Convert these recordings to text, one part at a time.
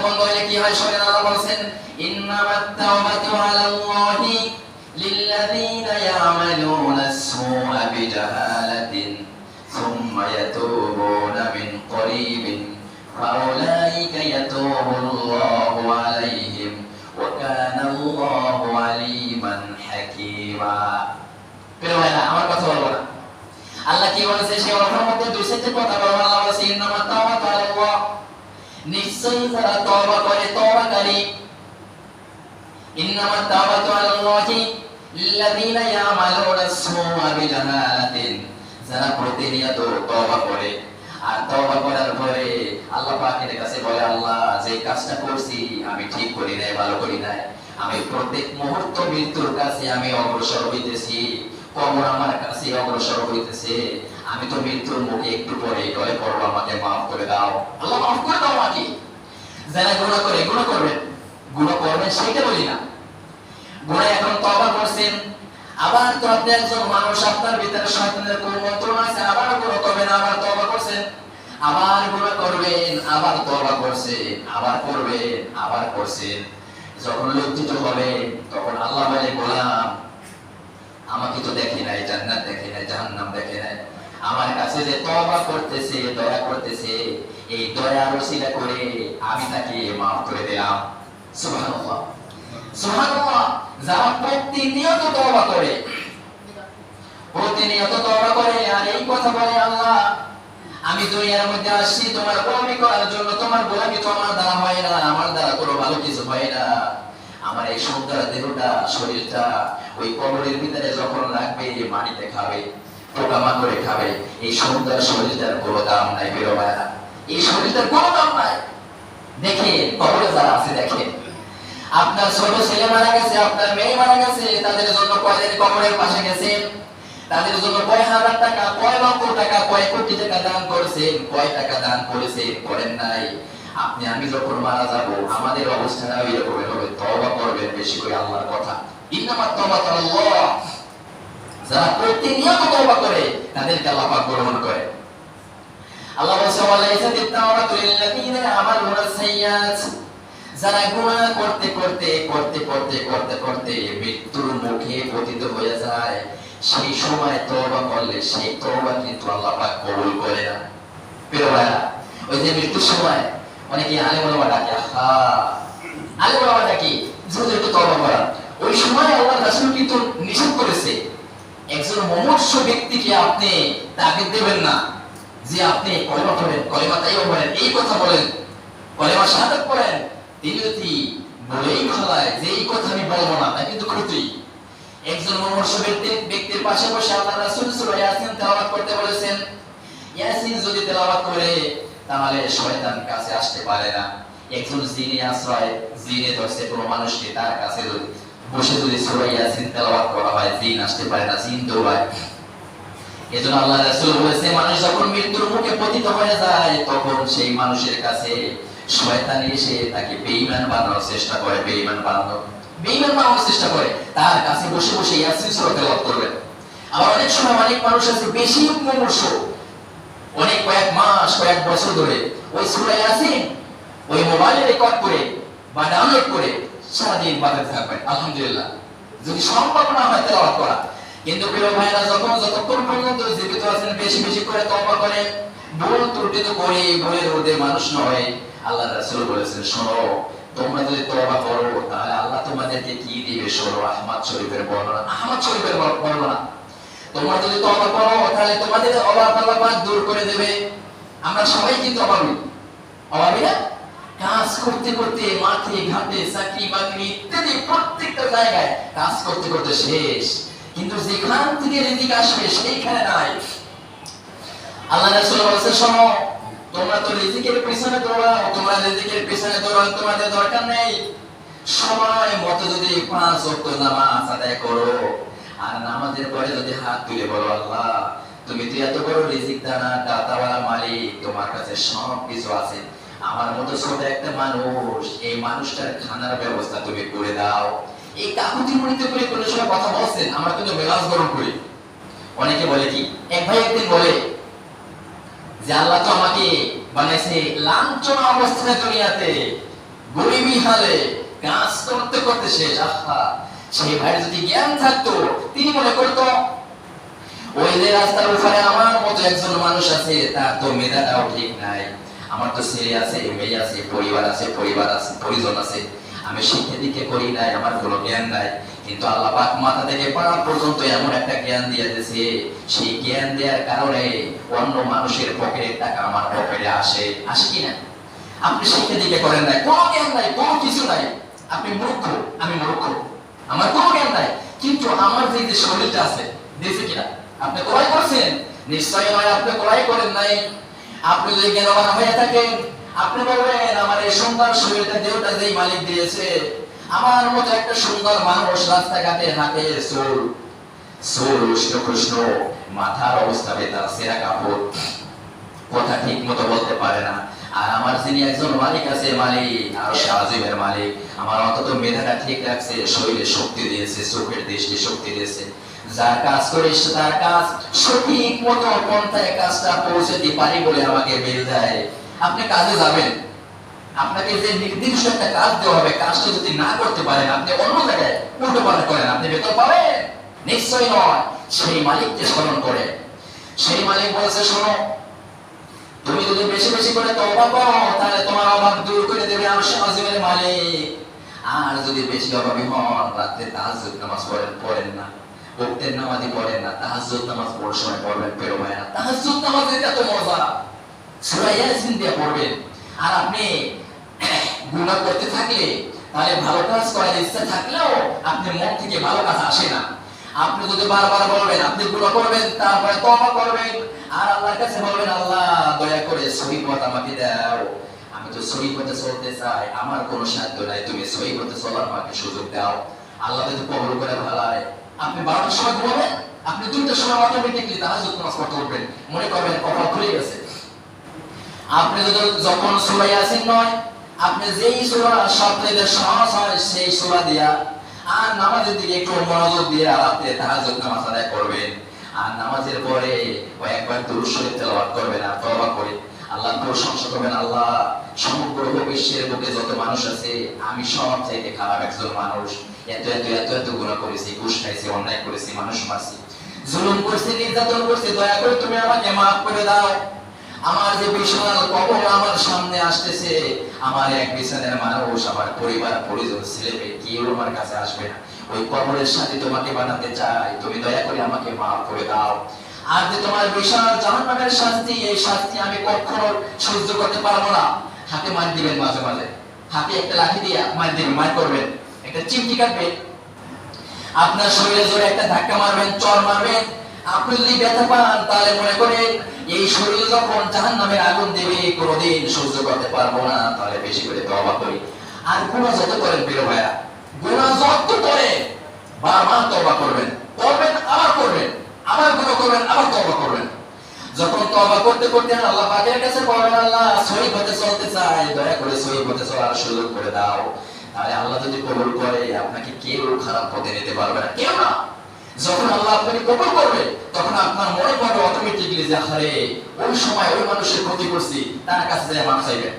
বলে কি হয়? শোনেন আল্লাহ বলেছেন, ইন্নামাত তাওবাতু আলাল্লাহি লিল্লাযীনা ইয়ামালুনা আস-সুআ বিজাহালাতিন সুম্মা ইয়াতুবুনা কি বলেছে? সে অর্থের মধ্যে দুই সেন্টেন্স কথা বলব। আল্লাহ বলেছে, ইন্নামাত নিশ্চয়ই যারা তওবা করে তওবাকারী তাওবাতু আলাল্লাহি লিল্লাযীনা ইয়ামালুনা আস-সুআ বিজাহালাতিন যারা প্রতিনিয়ত তওবা করে, আর তওবা করার পরে আল্লাহ পাকের কাছে বলে, আল্লাহ, যে কাজটা করছি, আমি ঠিক করি নাই, ভালো করি নাই। আমি প্রত্যেক মুহূর্ত মৃত্যুর কাছে আমি অগ্রসর হইতেছি, কবর আমার কাছে অগ্রসর হইতেছে। আমি তো মৃত্যুর মুখে একটু পরে টলে পড়ব আমাকে মাফ করে দাও। আল্লাহ মাফ করে দাও আমাকে যারা গুণা করে, গুণা করবেন। গুণা করবেন বলি না। গুণা এখন তবা করছেন। আবার তো আপনি একজন মানুষ, আপনার ভিতরে শয়তানের আছে, আবার গুণা করবেন, আবার তবা করছেন। আবার গুণা করবেন, আবার তবা করছেন, আবার করবেন, আবার করছেন। যখন লজ্জিত হবে, তখন আল্লাহ বলে, গোলাম, আমাকে তো দেখে নাই, জান্নাত দেখে নাই, জাহান্নাম দেখে নাই। আমার কাছে যে তওবা করতেছে, দয়া করতেছে, এই দয়ার ওসিলা করে আমি তাকে মাফ করে দিলাম। সুবহানাল্লাহ। সুবহানাল্লাহ, যারা প্রতিনিয়ত তওবা করে, প্রতিনিয়ত তওবা করে, আর এই কথা বলে আল্লাহ, আমি দুনিয়ার মধ্যে আসছি, তোমার গোলামি করার জন্য তোমার গোলামি তো আমার দ্বারা হয় না, আমার দ্বারা কোনো ভালো কিছু হয় না। আমার এই সুন্দর দেহটা, শরীরটা, ওই কবরের ভিতরে যখন রাখবে, মাটিতে খাবে। পোকামাকড়ে খাবে। এই কোনো দাম নাই এই কোনো দাম নাই। যারা আছে আপনার ছোট ছেলে মারা গেছে, আপনার মেয়ে মারা গেছে, তাদের জন্য কয়দিন কবরের পাশে গেছেন তাদের জন্য কয় হাজার টাকা, কয় লক্ষ টাকা, কয় কোটি টাকা দান করেছেন কয় টাকা দান করেছেন করেন নাই। আপনি, আমি যখন মারা যাব, আমাদের অবস্থাটা এরকম হবে। তওবা করবেন বেশি করে আল্লাহর কথা। ইন্নামাত তাওবাতু আল্লাহ যারা প্রতিনিয়ত তওবা করে, তাদেরকে আল্লাহ পাক গ্রহণ করে। আল্লাহ যারা গুনাহ করতে করতে করতে করতে করতে করতে মৃত্যুর মুখে পতিত হয়ে যায়, সেই সময় তওবা করলে সেই তওবা কিন্তু আল্লাহ পাক কবুল করে না। প্রিয় ওই যে মৃত্যুর সময় অনেকে আলেম ওলামা ডাকে, আহা! আলেম ওলামা ডাকি যেহেতু একটু তওবা করা ওই সময় আল্লাহ রাসূল কিন্তু নিষেধ করেছে একজন মমর্ষ ব্যক্তিকে আপনি তাকে দেবেন না, যে আপনি কলেমা পড়েন, কলেমা তাইও বলেন এই কথা বলেন, কলেমা শাহাদাত পড়েন, তিনি যদি বলেই ফেলায় যে এই কথা আমি বলব না, তা কিন্তু ক্ষতি একজন মমর্ষ ব্যক্তির ব্যক্তির পাশে বসে আল্লাহ রাসূল সূরা ইয়াসিন তেলাওয়াত করতে বলেছেন, ইয়াসিন যদি তেলাওয়াত করে, তাহলে শয়তান কাছে আসতে পারে না। একজন জিনে আশ্রয় জিনে ধরছে কোনো মানুষকে তার কাছে যদি বসে যদি সূরা তেলাওয়াত করা হয় জিন আসতে পারে না জিন দৌড়ায়। এজন্য আল্লাহ রাসূল বলেছে, মানুষ যখন মৃত্যুর মুখে পতিত হয়ে যায়, তখন সেই মানুষের কাছে শয়তান এসে তাকে বেঈমান বানানোর চেষ্টা করে, বেঈমান বানানো বেঈমান বানানোর চেষ্টা করে। তার কাছে বসে বসে ইয়াসিন সূরা তেলাওয়াত করবে আবার অনেক সময় অনেক মানুষ আছে, বেশি মুমূর্ষ অনেক কয়েক মাস, কয়েক বছর ধরে ওই সূরা ইয়াসিন ওই মোবাইলে রেকর্ড করে বা ডাউনলোড করে সারাদিন আলহামদুলিল্লাহ। যদি সম্ভব না হয়, তেলাওয়াত করা। কিন্তু প্রিয় ভাইরা, যখন যতক্ষণ পর্যন্ত জীবিত আছেন, বেশি বেশি করে তওবা ভুল ত্রুটি তো করি ভুলের মধ্যে মানুষ নয়। আল্লাহ রাসূল বলেছেন, শোনো, তোমরা যদি তওবা করো, তাহলে আল্লাহ তোমাদেরকে কি দিবে শোনো? আহমদ শরীফের বর্ণনা, আহমদ শরীফের বর্ণনা। তোমরা যদি তওবা করো, তাহলে তোমাদের অভাব দূর করে দেবে। আমরা সবাই কিন্তু অভাবী। অভাবী না? কাজ করতে করতে মাঠে, ঘাটে, চাকরি বাকরি ইত্যাদি প্রত্যেকটা জায়গায় কাজ করতে করতে শেষ। কিন্তু যেখান থেকে রিজিক আসবে, সেইখানে নাই আল্লাহ রাসূল বলেছে শোনো, তোমরা তো পিছনে দৌড়াও, তোমরা পিছনে দৌড়াও, তোমাদের দরকার নেই। মতো যদি পাঁচ নামাজ আদায় করো, আর নামাজের পরে যদি হাত তুলে বলো, আল্লাহ, তুমি তো এত বড় রিজিক দানা দাতাওয়ালা মালিক, তোমার কাছে সব কিছু আছে। আমার মতো ছোট একটা মানুষ, এই মানুষটার খানার ব্যবস্থা তুমি করে দাও। এই কাকুতি মনিতে করে কোনো সময় কথা বলছেন, আমরা কিন্তু মেলাজ গরম করি। অনেকে বলে কি, এক ভাই একদিন বলে যে, আল্লাহ তো আমাকে বানাইছে লাঞ্ছনা অবস্থায় দুনিয়াতে। গরিবী হালে কাজ করতে করতে শেষ, আহা। সেই ভাইয়ের যদি জ্ঞান থাকতো, তিনি মনে করতো, ওই যে রাস্তার উপরে আমার মতো একজন মানুষ আছে, তার তো মেধাটাও ঠিক নাই। আমার তো ছেলে আছে, মেয়ে আছে, পরিবার আছে পরিবার আছে, পরিজন আছে। আমি শিক্ষা দিকে করি নাই, আমার কোনো জ্ঞান নাই। কিন্তু আল্লাহ পাক মাথা থেকে পা পর্যন্ত এমন একটা জ্ঞান দিয়ে দিয়েছে, সেই জ্ঞান দেওয়ার কারণে অন্য মানুষের পকেটের টাকা আমার পকেটে আসে আসে কি না? আপনি শিক্ষা দিকে করেন নাই, কোনো জ্ঞান নাই, কোনো কিছু নাই। আপনি মূর্খ, আমি মূর্খ। আমার কোনো জ্ঞান নাই। কিন্তু আমার যে যে শরীরটা আছে দেখছে কিনা আপনি ক্রয় করছেন নিশ্চয় নয়, আপনি ক্রয় করেন নাই। আপনি যদি জ্ঞানবান হয়ে থাকেন, আপনি বলবেন, আমার এই সুন্দর শরীরটা দেহটা যেই মালিক দিয়েছে, আমার মতো একটা সুন্দর মানুষ রাস্তাঘাটে হাঁটে চোর। চোর উষ্ণ কৃষ্ণ, মাথার অবস্থা বেতার, সেরা কাপড়। কথা ঠিক মতো বলতে পারে না। আর আমার যিনি একজন মালিক আছে, মালিক, আর শাহজিবের মালিক, আমার অন্তত মেধাটা ঠিক রাখছে, শরীরে শক্তি দিয়েছে, চোখের দৃষ্টি শক্তি দিয়েছে। যার কাজ করিস তার কাজ, সঠিক মতো পন্থায় কাজটা পৌঁছাতে পারি বলে আমাকে বেল দেয়। আপনি কাজে যাবেন। আপনাকে যে নির্দিষ্ট একটা কাজ দেওয়া হবে, কাজটা যদি না করতে পারেন, আপনি অন্য জায়গায় উল্টো পাল্টা করেন, আপনি বেতন পাবেন। নিশ্চয়ই নয়। সেই মালিককে স্মরণ করে। সেই মালিক বলছে, শোনো, তুমি যদি বেশি বেশি করে তওবা করো, তাহলে তোমার অভাব দূর করে দেবে আর সামাজিমের মালিক। আর যদি বেশি অভাবী হন, রাতে তাহাজ্জুদ নামাজ পড়েন পড়েন না। উঠতেন নামাজি পড়েন না। তাহাজ্জুদ নামাজ পড়ার সময় পড়বেন পেরো ভাই না তাহাজ্জুদ নামাজের এত মজা, সূরা ইয়াসিন দিয়ে পড়বেন। আর আপনি গুনাহ করতে থাকলে, তাহলে ভালো কাজ করার ইচ্ছা থাকলেও আপনি মন থেকে ভালো কাজ আসে না। আপনি যদি বারবার বলবেন, আপনি গুনাহ করবেন, তারপরে তওবা করবেন, আর আল্লাহর কাছে বলবেন, আল্লাহ, দয়া করে সহি পথ আমাকে দাও। আমি তো সহি পথে চলতে চাই, আমার কোনো সাধ্য নাই। তুমি সহি পথে চলার আমাকে সুযোগ দাও। আল্লাহ যদি কবল করে ভালায় আপনি বারোটার সময় ঘুমাবেন, আপনি দুইটার সময় অটোমেটিকলি তাহাজ্জুদ নামাজ পড়তে উঠবেন। মনে করবেন কপাল খুলে গেছে। আপনি যদি যখন সূরা ইয়াসিন নয়, আপনি যেই সূরা সবচেয়ে সহজ হয় সেই সূরা দিয়া আর নামাজের দিকে একটু মনোযোগ দিয়ে রাতে তাহাজ্জুদ নামাজ আদায় করবেন। আর নামাজের পরে কয়েকবার দুরূদ শরীফ তেলাওয়াত করবেন আর তওবা করে আল্লাহ প্রশংসা করবেন, আল্লাহ সমগ্র বিশ্বের বুকে যত মানুষ আছে, আমি সব চাইতে খারাপ একজন মানুষ। দয়া করে আমাকে মাফ করে দাও। আমার যে বিশাল কবর আমার সামনে আসতেছে, আমার এক বিছানের মানুষ, আমার পরিবার, পরিজন, ছেলে কেউ আমার কাছে আসবে না। ওই কবরের সাথে তোমাকে বানাতে চাই, তুমি দয়া করে আমাকে মাফ করে দাও। আর যে তোমার বিশাল জাহান্নামের শাস্তি, এই শাস্তি আমি কখনো সহ্য করতে পারব না। হাতে মার দিবেন মাঝে মাঝে। হাতে একটা লাঠি দিয়ে মার দিবেন, মার করবেন। একটা চিমটি কাটবেন আপনার শরীরে জোরে একটা ধাক্কা মারবেন, চর মারবেন। আপনি যদি ব্যথা পান, তাহলে মনে করেন এই শরীর যখন জাহান নামের আগুন দেবে, কোনোদিন সহ্য করতে পারব না, তাহলে বেশি করে তবা করি। আর গুণা যত করেন, প্রিয় ভাইয়া গুণা যত করে বারবার তবা করবেন। করবেন, আবার করবেন। আবার গুণা করবেন, আবার তবা করবেন। যখন তবা করতে করতে আল্লাহ পাকের কাছে বলবেন, আল্লাহ সহি পথে চলতে চাই, দয়া করে সহি পথে চলার সুযোগ করে দাও। তাহলে আল্লাহ যদি কবুল করে, আপনাকে কেউ খারাপ পথে নিতে পারবে না। কেউ না। যখন আল্লাহ আপনাকে কবুল করবে, তখন আপনার মনে পড়বে অটোমেটিকলি যে আরে ওই সময় ওই মানুষের ক্ষতি করছি, তার কাছে যায় মাফ চাইবেন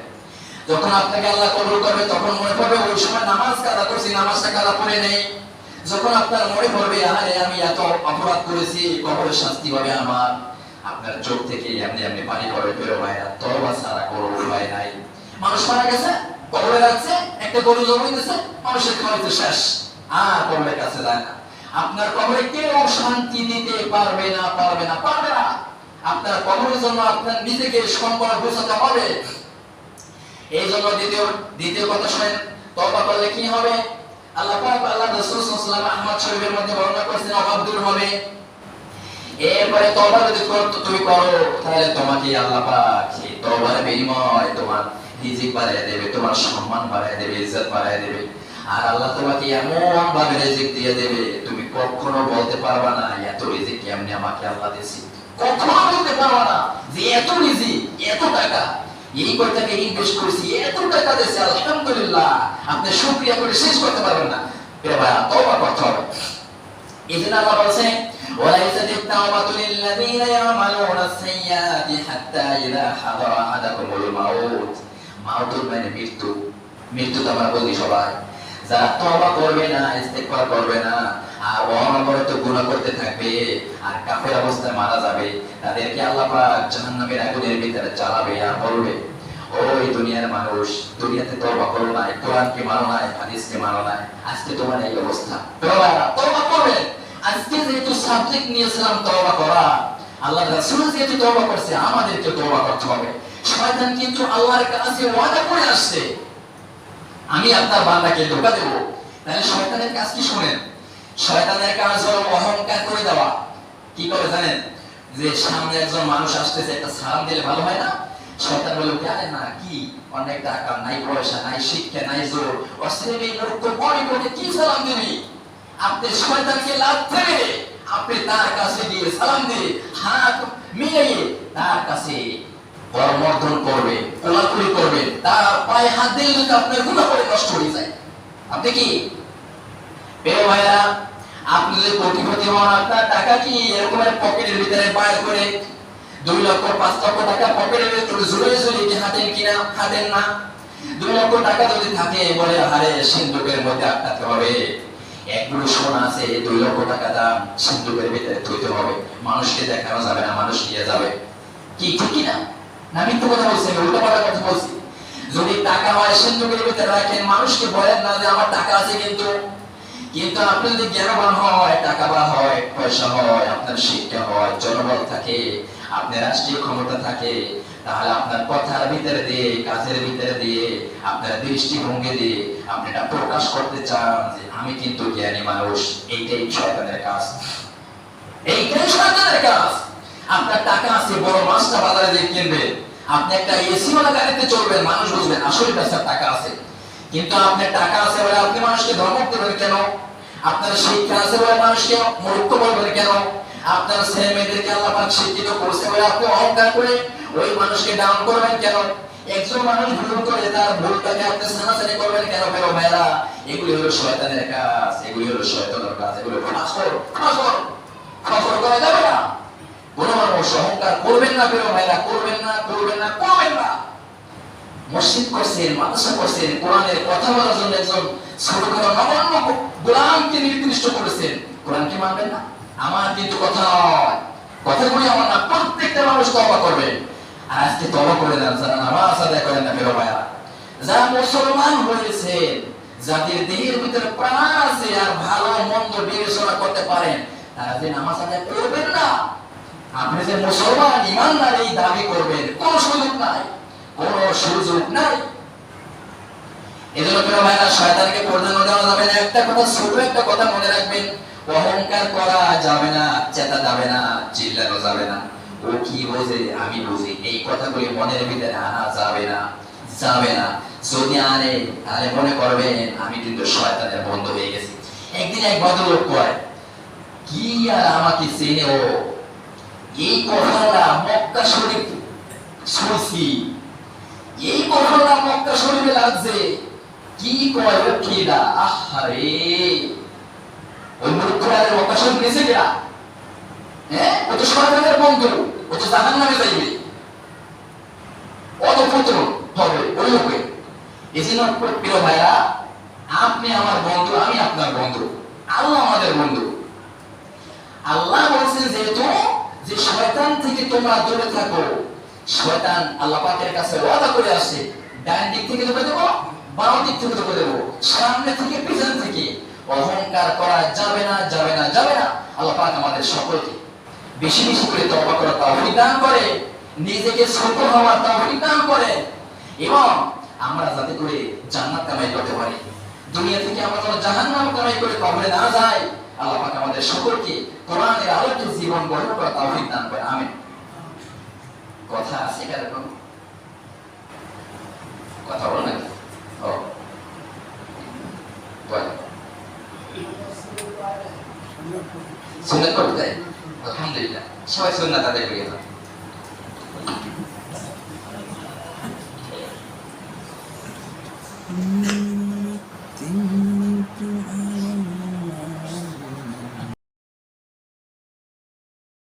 যখন আপনাকে আল্লাহ কবুল করবে, তখন মনে পড়বে ওই সময় নামাজ কাদা করছি, নামাজটা কাদা পড়ে নেই। যখন আপনার মনে পড়বে আরে আমি এত অপরাধ করেছি, কবরের শাস্তি হবে আমার। আপনার চোখ থেকে এমনি এমনি পানি পড়ে বেরো ভাইরা তবা ছাড়া কোনো উপায় নাই। মানুষ মারা গেছে, কবরে রাখছে একটা গরু জমে গেছে মানুষের খাওয়াইতে শেষ। আর কবরের কাছে যায় না। আপনার কবরে কেউ শান্তি দিতে পারবে না পারবে না পারবে না। আপনার কবরের জন্য আপনার নিজেকে সম্পর্ক বোঝাতে হবে। এই জন্য দ্বিতীয় দ্বিতীয় কথা শুনেন তবা করলে কি হবে? আল্লাহ পাক, আল্লাহ রাসূল সাল্লাল্লাহু আলাইহি মধ্যে বর্ণনা করেছেন হবে। এরপরে তবা যদি তুমি করো, তাহলে তোমাকে আল্লাহ পাক সেই তবার বিনিময় তোমার রিজিক বাড়ায় দেবে তোমার সম্মান বাড়ায় দেবে ইজ্জত বাড়ায় দেবে আর আল্লাহ তোমাকে এমন ভাবে রিজিক দিয়ে দেবে তুমি কখনো বলতে পারবা না এত রিজিক কেমনে আমাকে আল্লাহ দিয়েছে কখনো বলতে পারবা না যে এত রিজিক এত টাকা এই কয়টাকে ইনভেস্ট করেছি এত টাকা দিয়েছে আলহামদুলিল্লাহ আপনি শুকরিয়া করে শেষ করতে পারবেন না এ ভাই তওবা করতে হবে এই জন্য আল্লাহ বলছেন وليست التوبة للذين يعملون السيئات حتى إذا حضر أحدكم الموت মাউতুর মানে মৃত্যু মৃত্যু তো আমরা বলি সবাই। যারা তওবা করবে না, ইস্তেগফার করবে না, আর অনবরত করতে থাকবে, আর কাফের অবস্থায় মারা যাবে, তাদেরকে আল্লাহ পাক জাহান্নামের আগুনের ভিতরে চালাবে আর বলবে, ওই দুনিয়ার মানুষ, দুনিয়াতে তওবা করো না কোরআনকে মানো মানো আজকে তোমার এই অবস্থা। তওবা করবেন আজকে যেহেতু সাবজেক্ট নিয়েছিলাম তওবা করা, আল্লাহ রাসূল যেহেতু তওবা করছে আমাদেরকে তওবা করতে হবে। শয়তান কিন্তু আল্লাহর কাছে ওয়াদা করে আসছে। আমি আপনার বান্দাকে ধোকা দেব। তাহলে শয়তানের কাজ কি শুনেন? শয়তানের কাজ হলো অহংকার করে দেওয়া। কি করে জানেন? যে সামনে একজন মানুষ আসতেছে, একটা সালাম দিলে ভালো হয় না? শয়তান বলে আরে না, কি? অনেক টাকা, নাই পয়সা, নাই শিক্ষা, নাই জোর। অশ্রেণী লোক তো বড়ি করে কি সালাম দিবি? আপনি শয়তানকে লাভ দেবে। আপনি তার কাছে গিয়ে সালাম দিয়ে হাত মিলিয়ে তার কাছে করমর্দন করবে কোলাকুলি করবে, তার পায়ে হাত দিলে যদি আপনার করে নষ্ট হয়ে যায়। আপনি কি? প্রিয় আপনি যদি কোটিপতি হন, আপনার টাকা কি এরকম পকেটের ভিতরে বাইর করে দুই লক্ষ, পাঁচ লক্ষ টাকা পকেটের ভিতরে ঝুলিয়ে ঝুলিয়ে কি হাতেন কিনা হাতেন না? দুই লক্ষ টাকা যদি থাকে, বলে হারে সিন্ধুকের মধ্যে আটকাতে হবে। একগুলো সোনা আছে, দুই লক্ষ টাকা দাম, সিন্ধুকের ভিতরে থইতে হবে। মানুষকে দেখানো যাবে না, মানুষ নিয়ে যাবে। কি ঠিক কি না কথা বলছি, আমি উল্টো পাল্টা কথা বলছি। যদি টাকা হয়, সিন্ধুকের ভিতরে রাখেন, মানুষকে বলেন না যে আমার টাকা আছে কিন্তু। কিন্তু আপনি যদি জ্ঞানবান হয় হয়, পয়সা হয়, আপনার শিক্ষা হয়, জনবল থাকে রাষ্ট্রীয় ক্ষমতা থাকে, তাহলে আপনার কথার ভিতরে দিয়ে, কাজের ভিতরে দিয়ে, আপনার দৃষ্টিভঙ্গি দিয়ে আপনি এটা প্রকাশ করতে চান যে আমি কিন্তু জ্ঞানী মানুষ, এইটাই শয়তানের কাজ। এইটাই শয়তানের কাজ। আপনার টাকা আছে, বড় মাছটা বাজারে দিয়ে কিনবে, আপনি একটা এসি ওয়ালা গাড়িতে চলবেন, মানুষ বুঝবেন আসলে ব্যবসার টাকা আছে। কিন্তু আপনার টাকা আছে বলে আপনি মানুষকে ধমক দেবেন কেন? আপনার শিক্ষা আছে বলে মানুষকে মূর্খ বলবেন কেন? আপনার ছেলে মেয়েদেরকে আল্লাহ পাক শিক্ষিত করছে বলে আপনি অহংকার করে ওই মানুষকে ডাউন করবেন কেন? একজন মানুষ ভুল করে তার ভুলটাকে আপনি সানাসানি করবেন কেন? কেন ভাইরা এগুলি হলো শয়তানের কাজ, এগুলি হলো শয়তানের কাজ, এগুলো ফাঁসর ফাঁসর ফাঁসর করা যাবে না। কোন মানুষ অহংকার করবেন না, প্রিয় ভাইরা, করবেন না করবেন না করবেন না। মসজিদ করছেন, মাদ্রাসা করছেন, কোরআনের কথা বলার জন্য একজন ছোটখাটো নগণ্য গোলামকে নির্দিষ্ট করেছেন। কোরআনকে মানবেন না? আমার কিন্তু কথা নয়। কথাগুলি আমার না, প্রত্যেকটা মানুষ তবা করবে। আর আজকে তবা করে দেন যারা নামাজ আদায় করেন না ফেরো ভাইয়া যারা মুসলমান হয়েছে যাদের দেহের ভিতরে প্রাণ আছে আর ভালো মন্দ বিবেচনা করতে পারেন, তারা যে নামাজ আদায় করবেন না আপনি যে মুসলমান, ইমানদার এই দাবি করবেন, কোন সুযোগ নাই, কোন সুযোগ নাই। এজন্য শয়তানকে দেওয়া যাবে না। একটা কথা, ছোট একটা কথা মনে রাখবেন, অহংকার করা যাবে না, চেতা যাবে না, চিল্লানো যাবে না। ও কি বোঝে? আমি বুঝি। এই কথাগুলি মনের ভিতরে আনা যাবে না যাবে না। যদি আনে, তাহলে মনে করবেন, আমি কিন্তু শয়তানের বন্ধু হয়ে গেছি। একদিন এক ভদ্রলোক কয়, কি আর আমাকে চেনে ও? এই কথাটা মক্কা শরীফ, শুনছি। এই কথাটা মক্কা শরীফে লাগছে। কি কয় ও কিরা আহারে ওই মূর্খরাদের মক্কা শরীফ গেছে কিরা হ্যাঁ? ও তো শয়তানের বন্ধু, ও তো জাহান নামে যাইবে। অধপুত্র হবে ওই লোকে। এই জন্য প্রিয় ভাইরা, আপনি আমার বন্ধু, আমি আপনার বন্ধু। আল্লাহ আমাদের বন্ধু। আল্লাহ বলছেন যেহেতু যে শয়তান থেকে তোমরা দূরে থাকো। শয়তান আল্লাহ পাকের কাছে ওয়াদা করে আসে, ডান দিক থেকে তোকে দেবো, বাম দিক থেকে তোকে দেবো, সামনে থেকে, পিছন থেকে। অহংকার করা যাবে না যাবে না যাবে না। আল্লাহ পাক আমাদের সকলকে বেশি বেশি করে তওবা করার তৌফিক দান করে, নিজেকে ছোট হওয়ার তৌফিক দান করে। এবং আমরা যাতে করে জান্নাত কামাই করতে পারি। দুনিয়া থেকে আমরা যেন জাহান্নাম কামাই করে কবরে না যাই, আল্লাহ পাক আমাদের সকলকে কোরআনের আলোকে জীবন করা দান করে। কথা আছে কেন কথা বলো নাকি? ও। সুন্নাত করতে আলহামদুলিল্লাহ। সবাই সুন্নাত আদায় করিয়ে